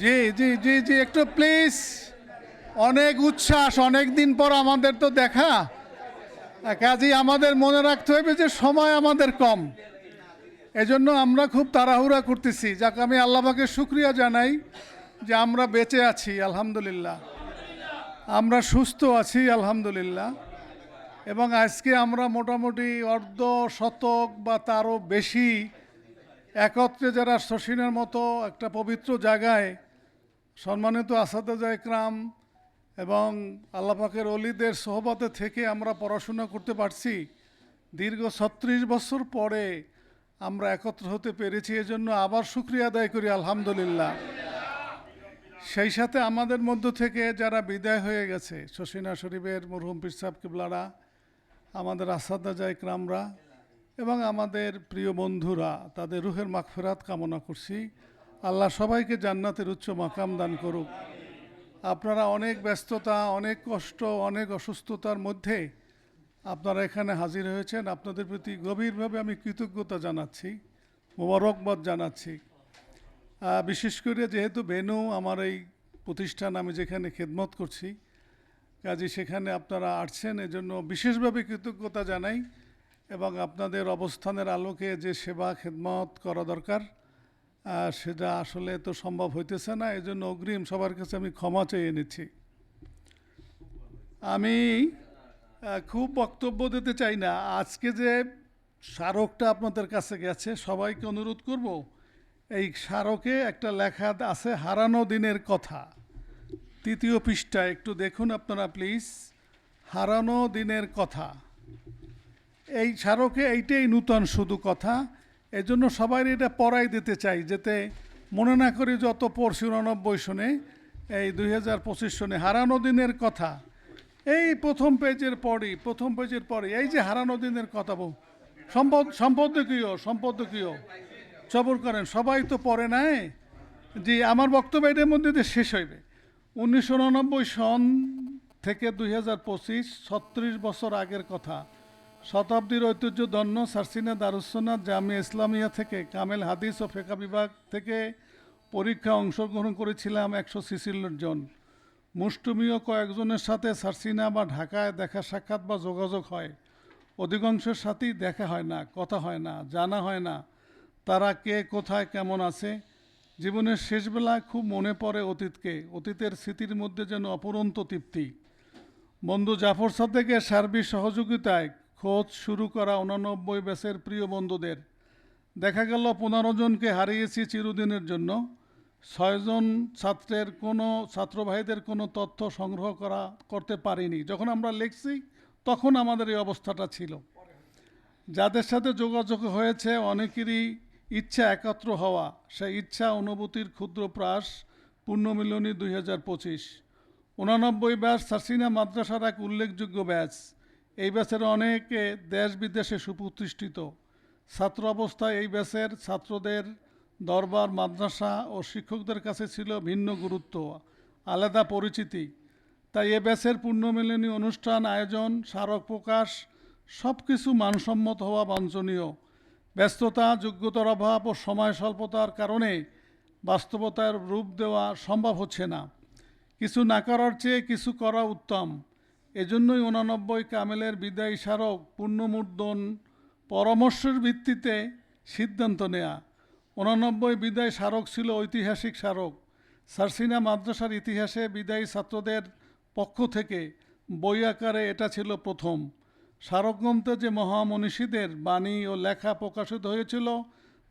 জি জি জি জি, একটু প্লিজ অনেক উচ্ছ্বাস অনেক দিন পর আমাদের তো দেখা। কাজেই আমাদের মনে রাখতে হবে যে সময় আমাদের কম। এজন্য আমরা খুব তাড়াহুড়া করতেছি। যাকে, আমি আল্লাহকে শুক্রিয়া জানাই যে আমরা বেঁচে আছি, আলহামদুলিল্লাহ। আমরা সুস্থ আছি, আলহামদুলিল্লাহ। এবং আজকে আমরা মোটামুটি অর্ধ শতক বা তারও বেশি একত্রে যারা শশীনের মতো একটা পবিত্র জায়গায় সম্মানিত আসাদা ইকরাম এবং আল্লাপাকের অলিদের সোহবতে থেকে আমরা পড়াশোনা করতে পারছি। দীর্ঘ ছত্রিশ বছর পরে আমরা একত্র হতে পেরেছি, এজন্য আবার শুক্রিয়া আদায় করি, আলহামদুলিল্লাহ। সেই সাথে আমাদের মধ্য থেকে যারা বিদায় হয়ে গেছে, শশীনা শরীফের মরহুম পিসাব কিবলারা, আমাদের আসাদা ইকরামরা এবং আমাদের প্রিয় বন্ধুরা, তাদের রুহের মাগফেরাত কামনা করছি। আল্লাহ সবাইকে জান্নাতের উচ্চ মাকাম দান করুক। আপনারা অনেক ব্যস্ততা, অনেক কষ্ট, অনেক অসুস্থতার মধ্যে আপনারা এখানে হাজির হয়েছেন। আপনাদের প্রতি গভীরভাবে আমি কৃতজ্ঞতা জানাচ্ছি, মোবারকবাদ জানাচ্ছি। বিশেষ করে যেহেতু বেনু আমার এই প্রতিষ্ঠান আমি যেখানে খেদমত করছি, কাজে সেখানে আপনারা আসছেন, এজন্য বিশেষভাবে কৃতজ্ঞতা জানাই এবং আপনাদের অবস্থানের আলোকে যে সেবা, খেদমত করা দরকার সেটা আসলে তো সম্ভব হইতেছে না এই জন্য অগ্রিম সবার কাছে আমি ক্ষমা চেয়ে নিচ্ছি। আমি খুব বক্তব্য দিতে চাই না। আজকে যে স্মারকটা আপনাদের কাছে গেছে, সবাইকে অনুরোধ করব, এই স্মারকে একটা লেখা আছে, হারানো দিনের কথা। তৃতীয় পৃষ্ঠা, একটু দেখুন আপনারা প্লিজ। হারানো দিনের কথা। এই স্মারকে এইটাই নূতন শুধু কথা। এজন্য সবাই এটা পড়াই দিতে চাই, যাতে মনে না করি যত পড়ছি উনানব্বই সনে, এই দুই হাজার পঁচিশ সনে হারানো দিনের কথা। এই প্রথম পেজের পরই, প্রথম পেজের পরে এই যে হারানো দিনের কথা বউ, সম্পদ, সম্পাদকীয় সম্পাদকীয়। সবর করেন, সবাই তো পড়ে নাই। যে আমার বক্তব্য এটার মধ্যে দিয়ে শেষ হইবে। উনিশশো উননব্বই সন থেকে দুই হাজার পঁচিশ, ছত্রিশ বছর আগের কথা। শতাব্দীর ঐতিহ্য দন্য সারসিনা দারুসনাথ জামিয়া ইসলামিয়া থেকে কামেল হাদিস ও ফেকা বিভাগ থেকে পরীক্ষা অংশগ্রহণ করেছিলাম একশো ছিয়াশি জন। মুষ্টমীয় কয়েকজনের সাথে সারসিনা বা ঢাকায় দেখা সাক্ষাৎ বা যোগাযোগ হয়। অধিকাংশের সাথেই দেখা হয় না, কথা হয় না, জানা হয় না, তারা কে, কোথায়, কেমন আছে। জীবনের শেষবেলায় খুব মনে পড়ে অতীতকে, অতীতের স্মৃতির মধ্যে যেন অপরন্ত তৃপ্তি। বন্ধু জাফর সাদেকের সার্বিক সহযোগিতায় খোঁজ শুরু করা উনানব্বই ব্যাসের প্রিয় বন্ধুদের। দেখা গেল পনেরো জনকে হারিয়েছি চিরদিনের জন্য। ছয়জন ছাত্রের কোনো ছাত্রভাইদের কোনো তথ্য সংগ্রহ করা, করতে পারিনি। যখন আমরা লিখছি, তখন আমাদের এই অবস্থাটা ছিল। যাদের সাথে যোগাযোগ হয়েছে, অনেকেরই ইচ্ছা একত্র হওয়া। সেই ইচ্ছা, অনুভূতির ক্ষুদ্র প্রাস পূর্ণমিলনী দুই হাজার পঁচিশ। উনানব্বই ব্যাচ সার্সিনা মাদ্রাসার এক উল্লেখযোগ্য ব্যাচ এই ব্যাচের অনেকে দেশ বিদেশে সুপ্রতিষ্ঠিত। ছাত্র অবস্থায় এই ব্যাচের ছাত্রদের দরবার, মাদ্রাসা ও শিক্ষকদের কাছে ছিল ভিন্ন গুরুত্ব, আলাদা পরিচিতি। তাই এ ব্যাচের পূর্ণমিলনী অনুষ্ঠান, আয়োজন, স্মারক প্রকাশ সব কিছু মানসম্মত হওয়া বাঞ্ছনীয়। ব্যস্ততা, যোগ্যতার অভাব ও সময় স্বল্পতার কারণে বাস্তবতার রূপ দেওয়া সম্ভব হচ্ছে না। কিছু না করার চেয়ে কিছু করা উত্তম। এজন্যই উনানব্বই কামেলের বিদায়ী স্মারক পূর্ণমূর্ধন পরামর্শের ভিত্তিতে সিদ্ধান্ত নেয়া। উনানব্বই বিদায় স্মারক ছিল ঐতিহাসিক স্মারক। সারসিনা মাদ্রাসার ইতিহাসে বিদায়ী ছাত্রদের পক্ষ থেকে বই আকারে এটা ছিল প্রথম। স্মারকগ্রন্থে যে মহামনীষীদের বাণী ও লেখা প্রকাশিত হয়েছিল,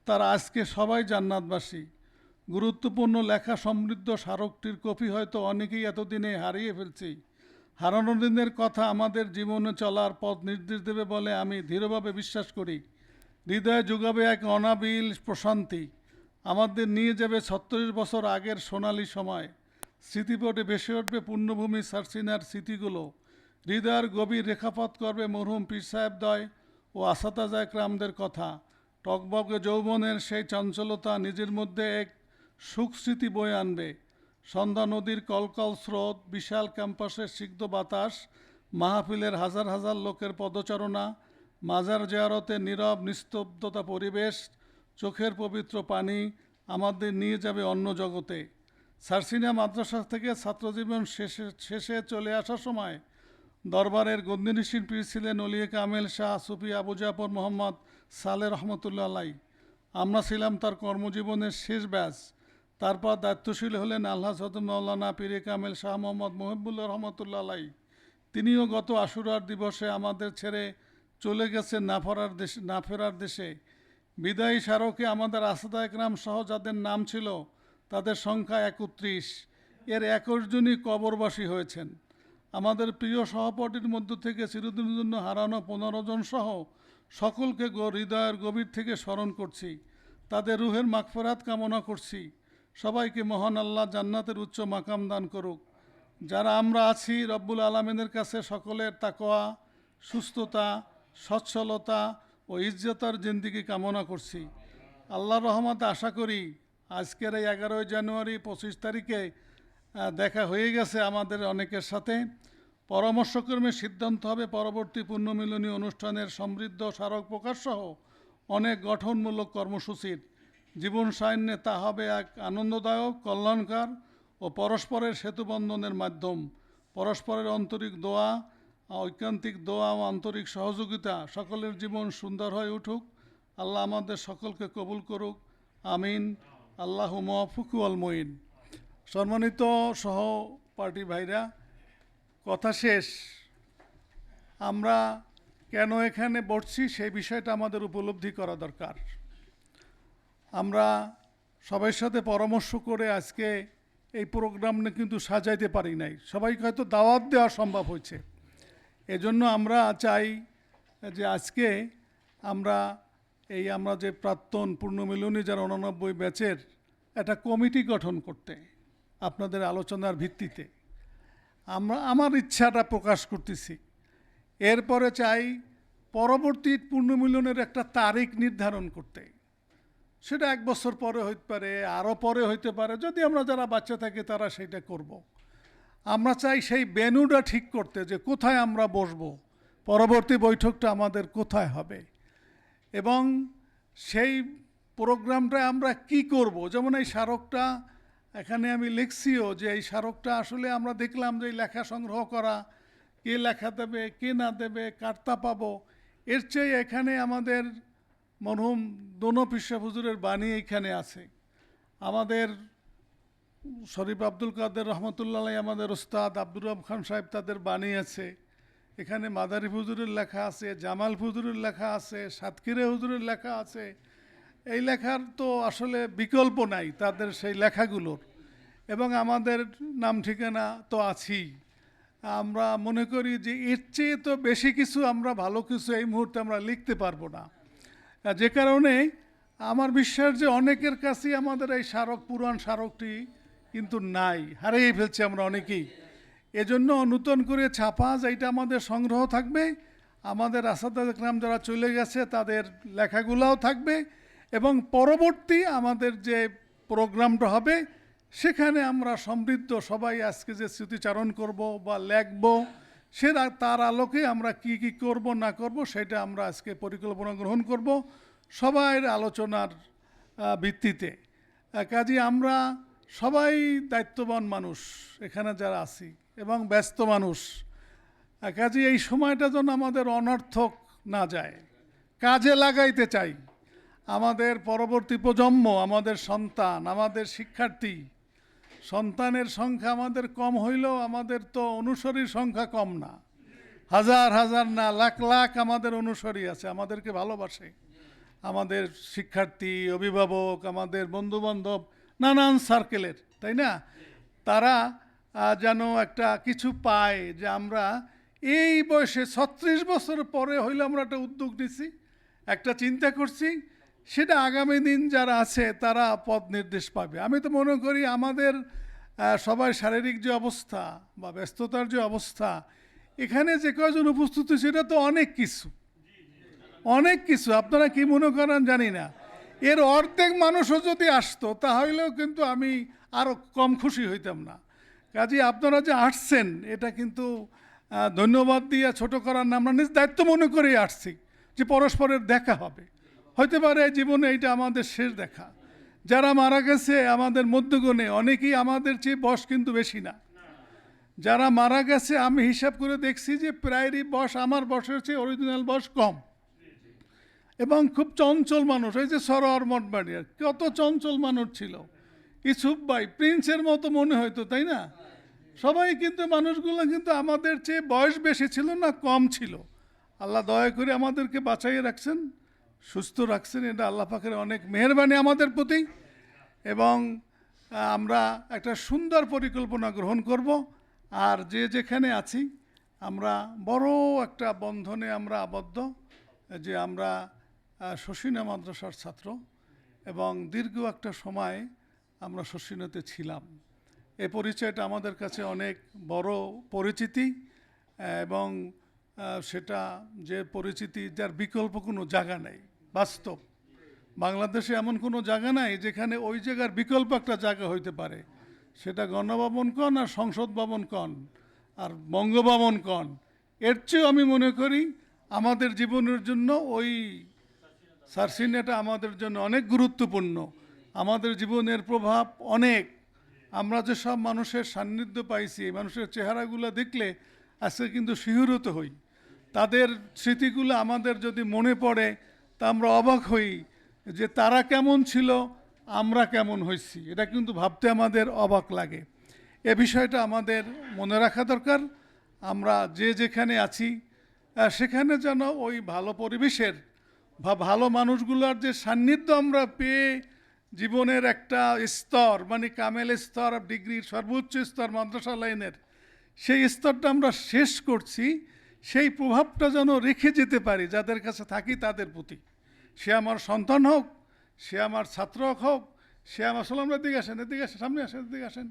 তার আজকে সবাই জান্নাতবাসী। গুরুত্বপূর্ণ লেখা সমৃদ্ধ স্মারকটির কপি হয়তো অনেকেই এতদিনে হারিয়ে ফেলছি। হারানো দিনের কথা আমাদের জীবনে চলার পথ নির্দেশ দেবে বলে আমি দৃঢ়ভাবে বিশ্বাস করি। হৃদয়ে যোগাবে এক অনাবিল প্রশান্তি। আমাদের নিয়ে যাবে ছত্রিশ বছর আগের সোনালি সময়। স্মৃতিপটে ভেসে উঠবে পূর্ণভূমি সারসিনার স্মৃতিগুলো। হৃদয়ের গভীর রেখাপাত করবে মরহুম পীর সাহেবদয় ও আসাতাজা একরামদের কথা। টকবকে যৌবনের সেই চঞ্চলতা নিজের মধ্যে এক সুখ স্মৃতি বয়ে আনবে। সন্ধ্যা নদীর কলকল স্রোত, বিশাল ক্যাম্পাসের সিগ্ধ বাতাস, মাহফিলের হাজার হাজার লোকের পদচারণা, মাজার জেয়ারতে নীরব, নিস্তব্ধতা পরিবেশ, চোখের পবিত্র পানি আমাদের নিয়ে যাবে অন্য জগতে। সারসিনা মাদ্রাসা থেকে ছাত্রজীবন শেষে শেষে চলে আসার সময় দরবারের গন্দিনী শিল্পী ছিলেন অলিয়ে কামেল শাহ, সুফি আবু জাফর মোহাম্মদ সালে রহমতুল্লাহ আলাই। আমরা ছিলাম তার কর্মজীবনের শেষ ব্যাচ। তারপর দায়িত্বশীল হলেন আল্লাহ সদ মৌলানা পীরে কামেল শাহ মোহাম্মদ মহিবুল্লাহ রহমতুল্লাহ আলাই তিনিও গত আশুরার দিবসে আমাদের ছেড়ে চলে গেছেন না ফেরার দেশে, না ফেরার দেশে। বিদায়ী স্মারকে আমাদের আসাদা একরাম সহ যাদের নাম ছিল, তাদের সংখ্যা একত্রিশ। এর একুশ জনই কবরবাসী হয়েছেন। আমাদের প্রিয় সহপাঠীর মধ্য থেকে চিরদিনের জন্য হারানো পনেরো জন সহ সকলকে হৃদয়ের গভীর থেকে স্মরণ করছি। তাদের রুহের মাগফেরাত কামনা করছি। সবাইকে মহান আল্লাহ জান্নাতের উচ্চ মাকাম দান করুক। যারা আমরা আছি রব্বুল আলমিনের কাছে সকলের তাকোয়া সুস্থতা, সচ্ছলতা ও ইজ্জতার জিন্দিগি কামনা করছি। আল্লাহর রহমতে আশা করি আজকের এই এগারোই জানুয়ারি পঁচিশ তারিখে দেখা হয়ে গেছে আমাদের অনেকের সাথে। পরামর্শক্রমে সিদ্ধান্ত হবে পরবর্তী পুণ্যমিলনী অনুষ্ঠানের সমৃদ্ধ স্মারক প্রকাশসহ অনেক গঠনমূলক কর্মসূচির। জীবন সায়ন্যে তা হবে এক আনন্দদায়ক, কল্যাণকার ও পরস্পরের সেতুবন্ধনের মাধ্যম। পরস্পরের আন্তরিক দোয়া, ঐকান্তিক দোয়া ও আন্তরিক সহযোগিতা সকলের জীবন সুন্দর হয়ে উঠুক। আল্লাহ আমাদের সকলকে কবুল করুক। আমিন। আল্লাহ মফুকু আল মঈন। সম্মানিত পার্টি ভাইরা, কথা শেষ। আমরা কেন এখানে বসছি সেই বিষয়টা আমাদের উপলব্ধি করা দরকার। আমরা সবার সাথে পরামর্শ করে আজকে এই প্রোগ্রামটা কিন্তু সাজাইতে পারি নাই। সবাইকে হয়তো দাওয়াত দেওয়া সম্ভব হয়েছে। এজন্য আমরা চাই যে আজকে আমরা এই আমরা যে প্রাক্তন পূর্ণমিলনী যারা উনানব্বই ব্যাচের একটা কমিটি গঠন করতে, আপনাদের আলোচনার ভিত্তিতে, আমরা, আমার ইচ্ছাটা প্রকাশ করতেছি। এরপরে চাই পরবর্তী পূর্ণমিলনের একটা তারিখ নির্ধারণ করতে। সেটা এক বছর পরে হইতে পারে আরও পরে হইতে পারে, যদি আমরা যারা বাচ্চা থাকি তারা সেটা করব। আমরা চাই সেই বেনুটা ঠিক করতে যে কোথায় আমরা বসবো, পরবর্তী বৈঠকটা আমাদের কোথায় হবে এবং সেই প্রোগ্রামটা আমরা কি করব যেমন এই স্মারকটা, এখানে আমি লিখছিও যে এই স্মারকটা আসলে আমরা দেখলাম যে এই লেখা সংগ্রহ করা, কে লেখা দেবে, কে না দেবে কার্তা পাবো, এর চেয়ে এখানে আমাদের মরহুম দোনো পিসা হুজুরের বাণী এখানে আছে। আমাদের শরীফ আব্দুল কাদের রহমতুল্লাহ আমাদের ওস্তাদ আব্দুর রব খান সাহেব তাদের বাণী আছে। এখানে মাদারি হুজুরের লেখা আছে জামাল হুজুরের লেখা আছে, সাতক্ষীরে হুজুরের লেখা আছে। এই লেখার তো আসলে বিকল্প নাই তাদের সেই লেখাগুলোর। এবং আমাদের নাম ঠিকানা তো আছেই। আমরা মনে করি যে এর চেয়ে তো বেশি কিছু আমরা ভালো কিছু এই মুহূর্তে আমরা লিখতে পারব না। যে কারণে আমার বিশ্বাস যে অনেকের কাছেই আমাদের এই স্মারক, পুরাণ স্মারকটি কিন্তু নাই। হারিয়ে ফেলছি আমরা অনেকেই। এজন্য নূতন করে ছাপা এইটা আমাদের সংগ্রহ থাকবে, আমাদের আসাদ গ্রাম যারা চলে গেছে, তাদের লেখাগুলাও থাকবে এবং পরবর্তী আমাদের যে প্রোগ্রামটা হবে, সেখানে আমরা সমৃদ্ধ সবাই আজকে যে স্মৃতিচারণ করব বা লেখব সে তার আলোকে আমরা কি কি করব, না করব, সেটা আমরা আজকে পরিকল্পনা গ্রহণ করব সবাইয়ের আলোচনার ভিত্তিতে। কাজে আমরা সবাই দায়িত্ববান মানুষ, এখানে যারা আছি, এবং ব্যস্ত মানুষ। কাজে এই সময়টা যেন আমাদের অনর্থক না যায়, কাজে লাগাইতে চাই। আমাদের পরবর্তী প্রজন্ম, আমাদের সন্তান, আমাদের শিক্ষার্থী সন্তানের সংখ্যা আমাদের কম হইলেও আমাদের তো অনুসরীর সংখ্যা কম না। হাজার হাজার না, লাখ লাখ আমাদের অনুসরী আছে, আমাদেরকে ভালোবাসে। আমাদের শিক্ষার্থী, অভিভাবক, আমাদের বন্ধুবান্ধব, নানান সার্কেলের তাই না? তারা যেন একটা কিছু পায় যে আমরা এই বয়সে ছত্রিশ বছর পরে হইলে আমরা একটা উদ্যোগ নিছি, একটা চিন্তা করছি সেটা আগামী দিন যারা আছে, তারা পথ নির্দেশ পাবে। আমি তো মনে করি আমাদের সবার শারীরিক যে অবস্থা বা ব্যস্ততার যে অবস্থা, এখানে যে কয়জন উপস্থিত, সেটা তো অনেক কিছু। অনেক কিছু। আপনারা কি মনে করেন জানি না। এর অর্ধেক মানুষও যদি আসতো, তাহলেও কিন্তু আমি আরও কম খুশি হইতাম না। কাজে আপনারা যে আসছেন, এটা কিন্তু ধন্যবাদ দিয়ে ছোট করার না। আমরা নিজ দায়িত্ব মনে করেই আসছি যে পরস্পরের দেখা হবে। হতে পারে জীবনে এইটা আমাদের শেষ দেখা। যারা মারা গেছে আমাদের মধ্যগণে, অনেকেই আমাদের চেয়ে বয়স কিন্তু বেশি না। যারা মারা গেছে, আমি হিসাব করে দেখছি যে প্রায়রই বয়স আমার বয়সের চেয়ে অরিজিনাল বয়স কম। এবং খুব চঞ্চল মানুষ এই যে সরোয়ার মঠবাড়িয়ার কত চঞ্চল মানুষ ছিল। ইসুফ ভাই, প্রিন্সের মতো মনে হয়তো তাই না? সবাই কিন্তু, মানুষগুলো কিন্তু আমাদের চেয়ে বয়স বেশি ছিল না কম ছিল। আল্লাহ দয়া করে আমাদেরকে বাঁচাইয়ে রাখছেন। সুস্থ রাখছেন, এটা আল্লাহ পাখের অনেক মেহরবানি আমাদের প্রতি। এবং আমরা একটা সুন্দর পরিকল্পনা গ্রহণ করব। আর যে যেখানে আছি, আমরা বড় একটা বন্ধনে আমরা আবদ্ধ, যে আমরা শশীনা মাদ্রাসার ছাত্র এবং দীর্ঘ একটা সময় আমরা শশীনাতে ছিলাম। এই পরিচয়টা আমাদের কাছে অনেক বড় পরিচিতি, এবং সেটা যে পরিচিতি, যার বিকল্প কোনো জায়গা নেই। বাস্তব। বাংলাদেশে এমন কোনো জায়গা নাই যেখানে ওই জায়গার বিকল্প একটা জায়গা হইতে পারে। সেটা গণভবন কন আর সংসদ ভবন কন আর বঙ্গভবন কন। এর চেয়েও আমি মনে করি আমাদের জীবনের জন্য ওই সার্সিনাটা আমাদের জন্য অনেক গুরুত্বপূর্ণ। আমাদের জীবনের প্রভাব অনেক। আমরা যে সব মানুষের সান্নিধ্য পাইছি, মানুষের চেহারাগুলো দেখলে আজকে কিন্তু শিহরিত হই। তাদের স্মৃতিগুলো আমাদের যদি মনে পড়ে, তা আমরা অবাক হই যে তারা কেমন ছিল, আমরা কেমন হয়েছি এটা কিন্তু ভাবতে আমাদের অবাক লাগে। এ বিষয়টা আমাদের মনে রাখা দরকার। আমরা যে যেখানে আছি সেখানে যেন ওই ভালো পরিবেশের বা ভালো মানুষগুলোর যে সান্নিধ্য আমরা পেয়ে জীবনের একটা স্তর মানে কামেল স্তর, ডিগ্রির সর্বোচ্চ স্তর, মাদ্রাসা লাইনের, সেই স্তরটা আমরা শেষ করছি। সেই প্রভাবটা যেন রেখে যেতে পারি, যাদের কাছে থাকি তাদের প্রতি। সে আমার সন্তান হোক, সে আমার ছাত্র হোক, সে আমার সালাম এদিকে আসেন এদিকে আসেন, সামনে আসেন, এদিকে আসেন।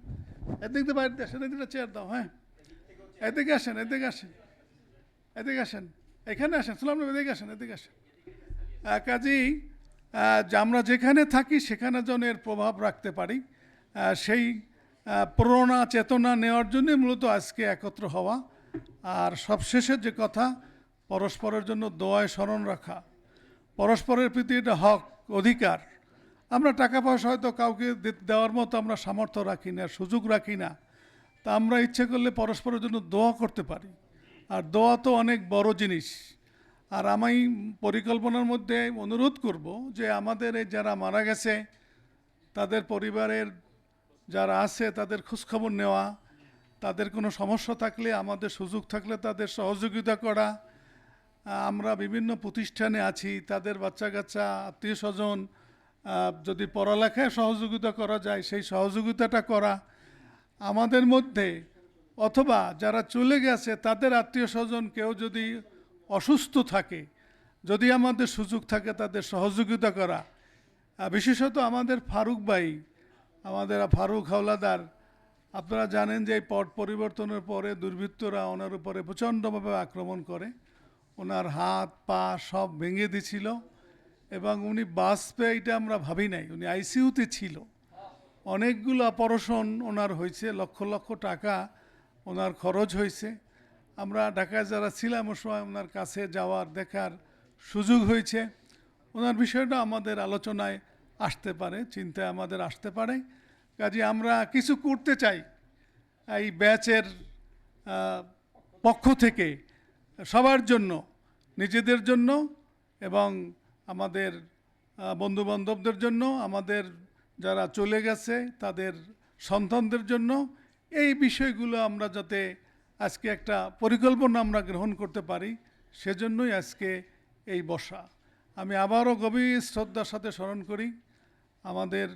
এদিক দিয়ে বাইরে আসেন, এদিকে চেয়ার দাও হ্যাঁ। এদিকে আসেন এদিকে আসেন এদিকে আসেন। এখানে আসেন সালাম এদিকে আসেন এদিকে আসেন। কাজেই আমরা যেখানে থাকি সেখানে যেন এর প্রভাব রাখতে পারি। সেই প্রেরণা, চেতনা নেওয়ার জন্য মূলত আজকে একত্র হওয়া। আর সবশেষের যে কথা, পরস্পরের জন্য দোয়ায় স্মরণ রাখা। পরস্পরের প্রতি এটা হক, অধিকার। আমরা টাকা পয়সা হয়তো কাউকে দেওয়ার মতো আমরা সামর্থ্য রাখি না, সুযোগ রাখি না। তা আমরা ইচ্ছে করলে পরস্পরের জন্য দোয়া করতে পারি। আর দোয়া তো অনেক বড় জিনিস। আর আমি পরিকল্পনার মধ্যে অনুরোধ করব যে আমাদের এই যারা মারা গেছে, তাদের পরিবারের যারা আছে, তাদের খোঁজখবর নেওয়া তাদের কোনো সমস্যা থাকলে, আমাদের সুযোগ থাকলে তাদের সহযোগিতা করা। আমরা বিভিন্ন প্রতিষ্ঠানে আছি, তাদের বাচ্চা কাচ্চা আত্মীয় স্বজন যদি পড়ালেখায় সহযোগিতা করা যায়, সেই সহযোগিতাটা করা। আমাদের মধ্যে অথবা যারা চলে গেছে, তাদের আত্মীয় স্বজন কেউ যদি অসুস্থ থাকে, যদি আমাদের সুযোগ থাকে তাদের সহযোগিতা করা। বিশেষত আমাদের ফারুক ভাই, আমাদের ফারুক হাওলাদার আপনারা জানেন যে এই পট পরিবর্তনের পরে দুর্বৃত্তরা ওনার উপরে প্রচণ্ডভাবে আক্রমণ করে। ওনার হাত, পা সব ভেঙে দিছিল এবং উনি বাঁচবে এটা আমরা ভাবি নাই। উনি আইসিইউতে ছিল। অনেকগুলো অপারেশন ওনার হয়েছে, লক্ষ লক্ষ টাকা ওনার খরচ হয়েছে। আমরা ঢাকায় যারা ছিলাম সময় ওনার কাছে যাওয়ার, দেখার সুযোগ হয়েছে। ওনার বিষয়টা আমাদের আলোচনায় আসতে পারে, চিন্তায় আমাদের আসতে পারে। কাজে আমরা কিছু করতে চাই। এই ব্যাচের পক্ষ থেকে সবার জন্য, নিজেদের জন্য এবং আমাদের বন্ধু বান্ধবদের জন্য, আমাদের যারা চলে গেছে, তাদের সন্তানদের জন্য এই বিষয়গুলো আমরা যাতে আজকে একটা পরিকল্পনা আমরা গ্রহণ করতে পারি, সেজন্যই আজকে এই বসা। আমি আবারও গভীর শ্রদ্ধার সাথে স্মরণ করি, আমাদের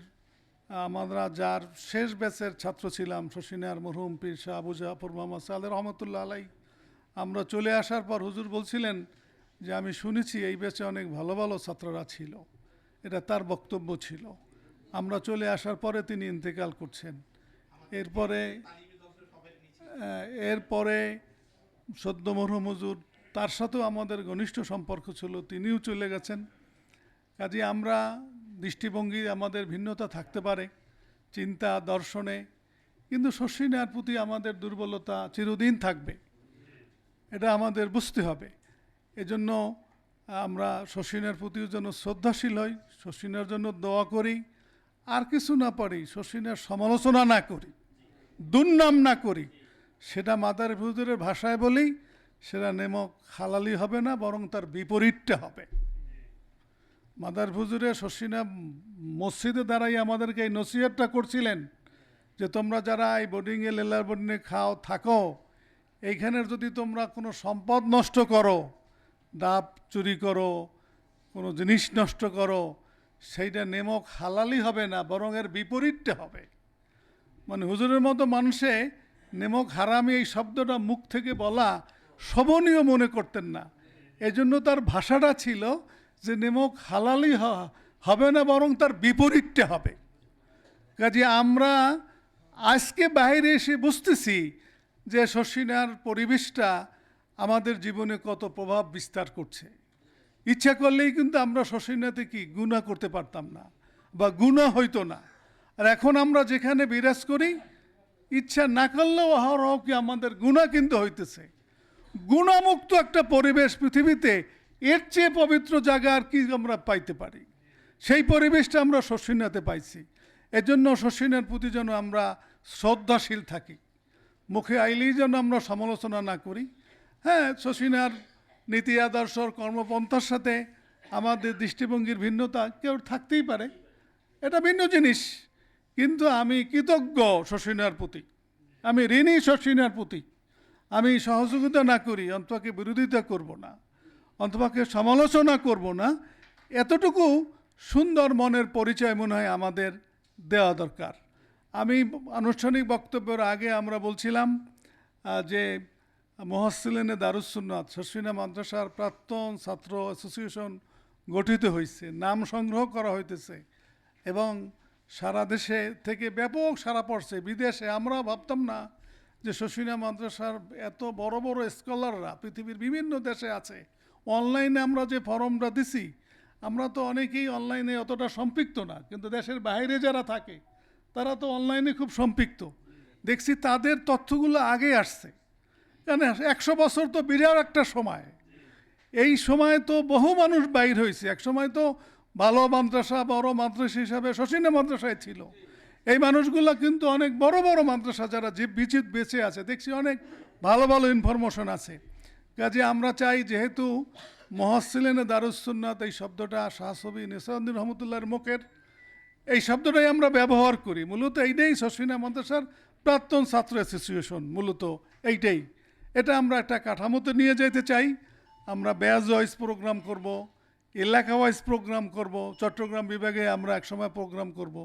আমরা যার শেষ ব্যাচের ছাত্র ছিলাম, শশিনার, মরহুম, পীর শাহ আবু জাফর মোহাম্মদ সালে রহমতুল্লাহ আলাই। আমরা চলে আসার পর হুজুর বলছিলেন যে, আমি শুনেছি এই ব্যাচে অনেক ভালো ভালো ছাত্ররা ছিল। এটা তার বক্তব্য ছিল। আমরা চলে আসার পরে তিনি ইন্তেকাল করছেন। এরপরে এরপরে সদ্য মরহুম হুজুর, তার সাথেও আমাদের ঘনিষ্ঠ সম্পর্ক ছিল, তিনিও চলে গেছেন। কাজে আমরা দৃষ্টিভঙ্গি আমাদের ভিন্নতা থাকতে পারে, চিন্তা, দর্শনে, কিন্তু শশীনার প্রতি আমাদের দুর্বলতা চিরদিন থাকবে। এটা আমাদের বুঝতে হবে। এজন্য আমরা শশীনের প্রতিও যেন শ্রদ্ধাশীল হই, শশীনের জন্য দোয়া করি, আর কিছু না পারি, শশীনের সমালোচনা না করি, দুর্নাম না করি, সেটা মাদার হুজুরের ভাষায় বলি, সেটা নেমক হালালি হবে না, বরং তার বিপরীতটা হবে। মাদার হুজুরে শশীনা মসজিদে দাঁড়াই আমাদেরকে এই নসিহতটা করছিলেন যে তোমরা যারা এই বোর্ডিংয়ে লেলার বোর্ডিংয়ে খাও, থাকো, এইখানের যদি তোমরা কোনো সম্পদ নষ্ট করো, ডাব চুরি করো, কোনো জিনিস নষ্ট করো, সেইটা নেমক হালালি হবে না, বরং এর বিপরীতটা হবে। মানে হুজুরের মতো মানুষে নেমক হারামি এই শব্দটা মুখ থেকে বলা শোভনীয় মনে করতেন না। এজন্য তার ভাষাটা ছিল যে নেমক হালালি হবে না, বরং তার বিপরীতটা হবে। কাজে আমরা আজকে বাইরে এসে বুঝতেছি যে শশীনার পরিবেশটা আমাদের জীবনে কত প্রভাব বিস্তার করছে। ইচ্ছা করলেই কিন্তু আমরা শশীনাতে কি গুণা করতে পারতাম না, বা গুণা হইতো না। আর এখন আমরা যেখানে বিরাজ করি, ইচ্ছা না করলেও অহরহ কি আমাদের গুণা কিন্তু হইতেছে। গুণামুক্ত একটা পরিবেশ পৃথিবীতে এর চেয়ে পবিত্র জায়গা আর কি আমরা পাইতে পারি? সেই পরিবেশটা আমরা শশীনাতে পাইছি। এজন্য শশীনের প্রতি যেন আমরা শ্রদ্ধাশীল থাকি। মুখে আইলেই যেন আমরা সমালোচনা না করি। হ্যাঁ শশীনার নীতি আদর্শর কর্মপন্থার সাথে আমাদের দৃষ্টিভঙ্গির ভিন্নতা কেউ থাকতেই পারে। এটা ভিন্ন জিনিস। কিন্তু আমি কৃতজ্ঞ শশীনার প্রতি। আমি ঋণী শশীনার প্রতি। আমি সহযোগিতা না করি, অন্তকে বিরোধিতা করব না। অন্তপাকে সমালোচনা করব না। এতটুকু সুন্দর মনের পরিচয় মনে হয় আমাদের দেওয়া দরকার। আমি আনুষ্ঠানিক বক্তব্যের আগে আমরা বলছিলাম যে মহাসিলেনে দারুসুন্নাথ শশীনা মাদ্রাসার প্রাক্তন ছাত্র অ্যাসোসিয়েশন গঠিত হয়েছে নাম সংগ্রহ করা হইতেছে এবং সারা দেশে থেকে ব্যাপক সারা পড়ছে। বিদেশে আমরা ভাবতাম না যে শশীনা মাদ্রাসার এত বড় বড় স্কলাররা পৃথিবীর বিভিন্ন দেশে আছে। অনলাইনে আমরা যে ফর্মটা দিছি, আমরা তো অনেকেই অনলাইনে অতটা সম্পৃক্ত না, কিন্তু দেশের বাইরে যারা থাকে, তারা তো অনলাইনে খুব সম্পৃক্ত। দেখছি তাদের তথ্যগুলো আগে আসছে। কেন? একশো বছর তো বিরাট একটা সময়। এই সময় তো বহু মানুষ বাইর হয়েছে। এক সময় তো ভালো মাদ্রাসা, বড় মাদ্রাসা হিসাবে শশীনা মাদ্রাসায় ছিল। এই মানুষগুলো কিন্তু অনেক বড় বড় মাদ্রাসা যারা জীব বিচিত বেঁচে আছে, দেখছি অনেক ভালো ভালো ইনফরমেশন আছে। কাজে আমরা চাই যেহেতু মহাসিলেনে দারুসুন্নাত এই শব্দটা শাহসবি নিসাউদ্দিন রহমতুল্লাহর মুখের, এই শব্দটাই আমরা ব্যবহার করি। মূলত এইটাই শশীনা মাদ্রাসার প্রাক্তন ছাত্র অ্যাসোসিয়েশন, মূলত এইটাই। এটা আমরা একটা কাঠামোতে নিয়ে যেতে চাই। আমরা ব্যাজ ওয়াইজ প্রোগ্রাম করব, এলাকা ওয়াইজ প্রোগ্রাম করব, চট্টগ্রাম বিভাগে আমরা একসময় প্রোগ্রাম করব,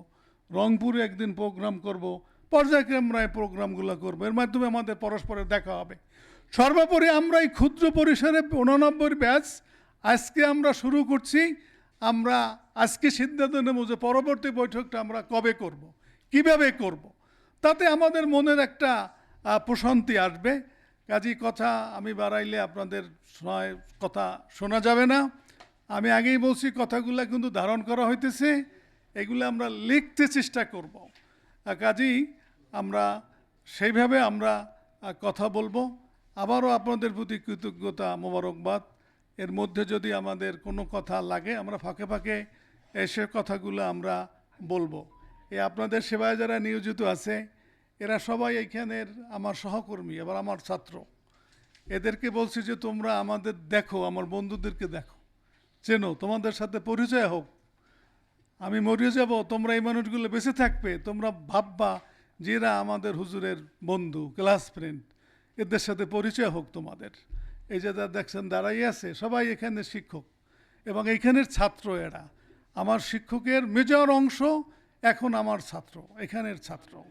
রংপুরে একদিন প্রোগ্রাম করব, পর্যায়ক্রমে এই প্রোগ্রামগুলো করব। এর মাধ্যমে আমাদের পরস্পরের দেখা হবে। সর্বোপরি আমরা এই ক্ষুদ্র পরিসরে উননব্বই ব্যাচ আজকে আমরা শুরু করছি আমরা আজকে সিদ্ধান্ত নেব যে পরবর্তী বৈঠকটা আমরা কবে করব। কীভাবে করব। তাতে আমাদের মনের একটা প্রশান্তি আসবে কাজী, কথা আমি বাড়াইলে আপনাদের কথা শোনা যাবে না আমি আগেই বলছি, কথাগুলো কিন্তু ধারণ করা হইতেছে, এগুলো আমরা লিখতে চেষ্টা করব কাজেই আমরা সেইভাবে আমরা কথা বলব আবারও আপনাদের প্রতি কৃতজ্ঞতা মোবারকবাদ। এর মধ্যে যদি আমাদের কোনো কথা লাগে, আমরা ফাঁকে ফাঁকে এসে কথাগুলো আমরা বলব। এই আপনাদের সেবায় যারা নিয়োজিত আছে, এরা সবাই এইখানের আমার সহকর্মী, আবার আমার ছাত্র। এদেরকে বলছি যে, তোমরা আমাদের দেখো, আমার বন্ধুদেরকে দেখো। চেনো, তোমাদের সাথে পরিচয় হোক। আমি মরিয়ে যাব, তোমরা এই মানুষগুলো বেঁচে থাকবে। তোমরা ভাববা যে এরা আমাদের হুজুরের বন্ধু, ক্লাস ফ্রেন্ড। এদের সাথে পরিচয় হোক তোমাদের। এই যে যা দেখছেন দাঁড়াই আছে, সবাই এখানে শিক্ষক। এবং এইখানের ছাত্র এরা। আমার শিক্ষকের মেজর অংশ এখন আমার ছাত্র, এখানের ছাত্র।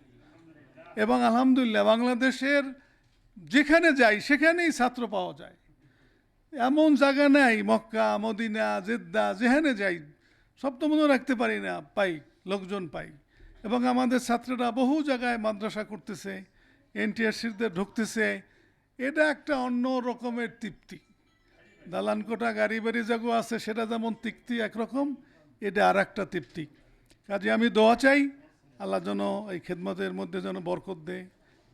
এবং আলহামদুলিল্লাহ, বাংলাদেশের যেখানে যাই, সেখানেই ছাত্র পাওয়া যায়। এমন জায়গা নাই, মক্কা, মদিনা, জেদ্দা, যেখানে যাই, সব তো মনে রাখতে পারি না, পাই, লোকজন পাই। এবং আমাদের ছাত্ররা বহু জায়গায় মাদ্রাসা করতেছে। এনটিআরসিতে ঢুকতেছে, এটা একটা অন্য রকমের তৃপ্তি। দালান কোটা গাড়ি বাড়ি জাগো আছে, সেটা যেমন তৃপ্তি একরকম, এটা আর একটা তৃপ্তি। কাজে আমি দোয়া চাই, আল্লাহ যেন এই খেদমতের মধ্যে যেন বরকত দেয়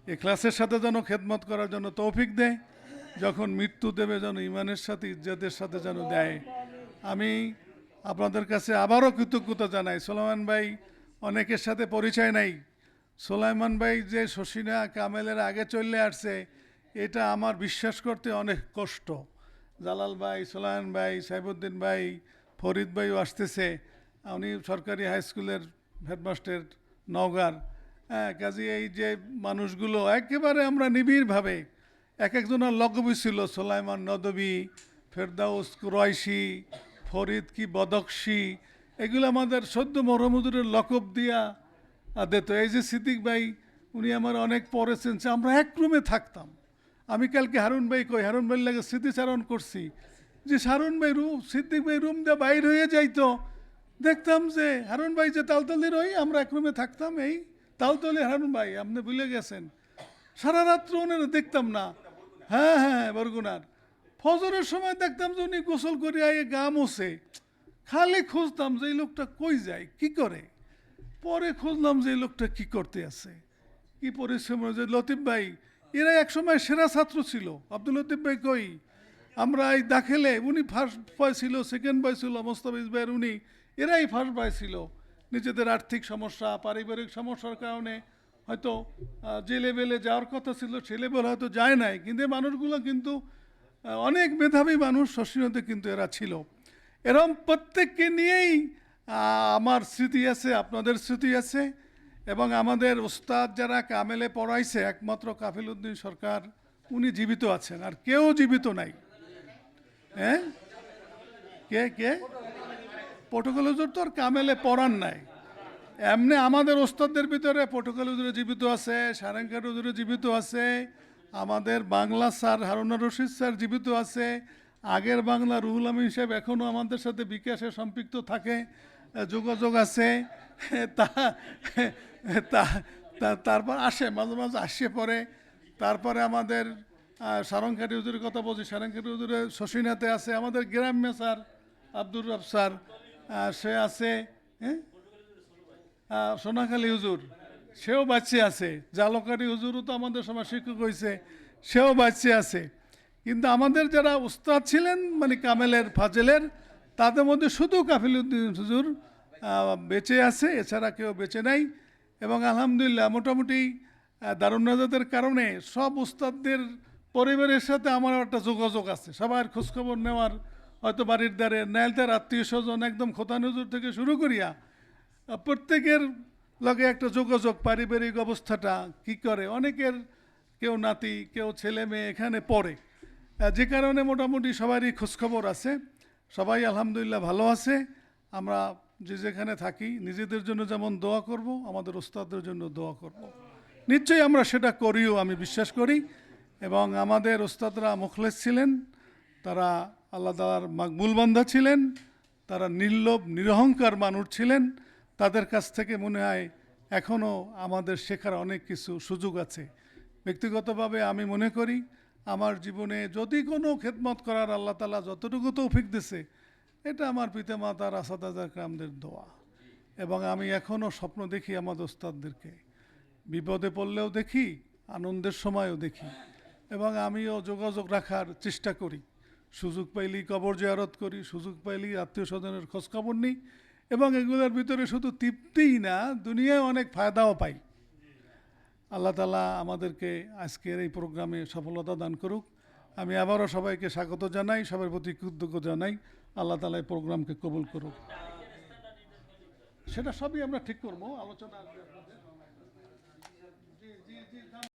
এই ক্লাসের সাথে যেন খেদমত করার জন্য তৌফিক দেয় যখন মৃত্যু দেবে যেন ইমানের সাথে, ইজ্জতের সাথে যেন দেয়। আমি আপনাদের কাছে আবারও কৃতজ্ঞতা জানাই। সোলামান ভাই, অনেকের সাথে পরিচয় নাই সোলাইমান ভাই যে শশিনা কামেলের আগে চলে আসছে, এটা আমার বিশ্বাস করতে অনেক কষ্ট। জালাল ভাই সোলায়ন ভাই সাইবুদ্দিন ভাই, ফরিদ ভাইও আসতেছে। উনি সরকারি হাই স্কুলের হেডমাস্টার নওগাঁর। হ্যাঁ কাজে এই যে মানুষগুলো, একেবারে আমরা নিবিড়ভাবে, এক একজনের লকবি ছিল, সোলাইমান নদবী, ফেরদাউস কুরাইশি, ফরিদ কি বদকশি, এগুলো আমাদের সদ্য মরমুদুরের লকব দিয়া দিত এই যে সিদ্দিক ভাই, উনি আমার অনেক পড়েছেন যে আমরা এক রুমে থাকতাম। আমি কালকে হারুন ভাই কই, হারুন ভাই লাগে স্মৃতিচারণ করছি। যে হারুন ভাই রুম সিদ্দিক ভাই রুম দিয়ে বাইর হয়ে যাইতো, দেখতাম যে হারুন ভাই যে তালতলির ওই, আমরা এক রুমে থাকতাম এই তালতলি। হারুন ভাই, আপনি ভুলে গেছেন। সারা রাত্র ওনারা দেখতাম না। হ্যাঁ হ্যাঁ বরগুনার। ফজরের সময় দেখতাম যে উনি গোসল করে আইয়ে গা মোছে। খালি খুঁজতাম যে এই লোকটা কই যায়, কি করে? পরে খুঁজলাম যে লোকটা কি করতে আছে। কি পরিশ্রম যে লতিফ ভাই, এরা একসময় সেরা ছাত্র ছিল। আব্দুল লতিফ ভাই কই? আমরা এই দাখেলে, উনি ফার্স্ট বয় ছিল সেকেন্ড বয় ছিল, মোস্তাফিজ ভাইয়ের উনি, এরাই ফার্স্ট বয় ছিল। নিজেদের আর্থিক সমস্যা, পারিবারিক সমস্যার কারণে হয়তো যে লেভেলে যাওয়ার কথা ছিল, সে লেভেল হয়তো যায় নাই। কিন্তু মানুষগুলো কিন্তু অনেক মেধাবী মানুষ শশীনতে কিন্তু এরা ছিল। এরম প্রত্যেককে নিয়েই আমার স্মৃতি আছে, আপনাদের স্মৃতি আছে, এবং আমাদের ওস্তাদ যারা কামেলে পড়াইছে, একমাত্র কাফিল উদ্দিন সরকার, উনি জীবিত আছেন, আর কেউ জীবিত নাই। হ্যাঁ? কে কে? প্রোটোকল হুজুর তো আর কামেলে পড়ান নাই। এমনি আমাদের ওস্তাদদের ভিতরে প্রোটোকল হুজুরে জীবিত আছে সারেঙ্কার হুজুরে জীবিত আছে, আমাদের বাংলা স্যার হারুনা রশিদ স্যার জীবিত আছে, আগের বাংলা রুহুল আমিন সাহেব এখনও আমাদের সাথে বিকাশে সম্পৃক্ত থাকে। যোগাযোগ আছে। তা তারপর আসে, মাঝে মাঝে আসে পরে। তারপরে আমাদের সারংখাটি হুজুরের কথা বলছি। সারংখাটি হুজুরের শশীনাথে আছে, আমাদের গ্রাম্য স্যার, আব্দুর রব স্যার সে আছে হ্যাঁ? সোনাখালী হুজুর, সেও বাচ্চে আছে। জালকারি হুজুরও তো আমাদের সময় শিক্ষক হয়েছে সেও বাচ্চে আছে। কিন্তু আমাদের যারা উস্তাদ ছিলেন মানে কামেলের, ফাজেলের তাদের মধ্যে শুধু কাফিল উদ্দিন হুজুর বেঁচে আছে, এছাড়া কেউ বেঁচে নাই। এবং আলহামদুলিল্লাহ, মোটামুটি দারুণ নাজাতের কারণে সব উস্তাদদের পরিবারের সাথে আমার একটা যোগাযোগ আছে। সবার খোঁজখবর নেওয়ার, হয়তো বাড়ির দ্বারে নাইলতার আত্মীয় স্বজন একদম খোতানজুর থেকে শুরু করিয়া প্রত্যেকের লগে একটা যোগাযোগ, পারিবারিক অবস্থাটা কি করে? অনেকের কেউ নাতি, কেউ ছেলে মেয়ে এখানে পড়ে। যে কারণে মোটামুটি সবারই খোঁজখবর আছে। সবাই আলহামদুলিল্লাহ ভালো আছে। আমরা যে যেখানে থাকি, নিজেদের জন্য যেমন দোয়া করব, আমাদের ওস্তাদের জন্য দোয়া করব। নিশ্চয়ই আমরা সেটা করিও, আমি বিশ্বাস করি। এবং আমাদের ওস্তাদরা মুখলেস ছিলেন, তারা আল্লাহ তালার মাকবুল বান্ধা ছিলেন, তারা নির্লোভ, নিরহংকার মানুষ ছিলেন। তাদের কাছ থেকে মনে হয় এখনও আমাদের শেখার অনেক কিছু সুযোগ আছে। ব্যক্তিগতভাবে আমি মনে করি আমার জীবনে যদি কোনো খেদমত করার আল্লাহ তালা যতটুকু তৌফিক দিছে, এটা আমার পিতামাতার আসাদাজা কামদের দোয়া। এবং আমি এখনও স্বপ্ন দেখি আমার ওস্তাদদেরকে। বিপদে পড়লেও দেখি, আনন্দের সময়ও দেখি। এবং আমিও যোগাযোগ রাখার চেষ্টা করি। সুযোগ পাইলেই কবর জিয়ারত করি, সুযোগ পাইলেই আত্মীয় স্বজনের খোঁজখবর নিই। এবং এগুলোর ভিতরে শুধু তৃপ্তিই না, দুনিয়ায় অনেক ফায়দাও পাই। আল্লাহ তালা আমাদেরকে আজকের এই প্রোগ্রামে সফলতা দান করুক আমি আবারও সবাইকে স্বাগত জানাই, সবার প্রতি কৃতজ্ঞ জানাই আল্লাহ তালা এই প্রোগ্রামকে কবুল করুক সেটা সবই আমরা ঠিক করব, আলোচনা।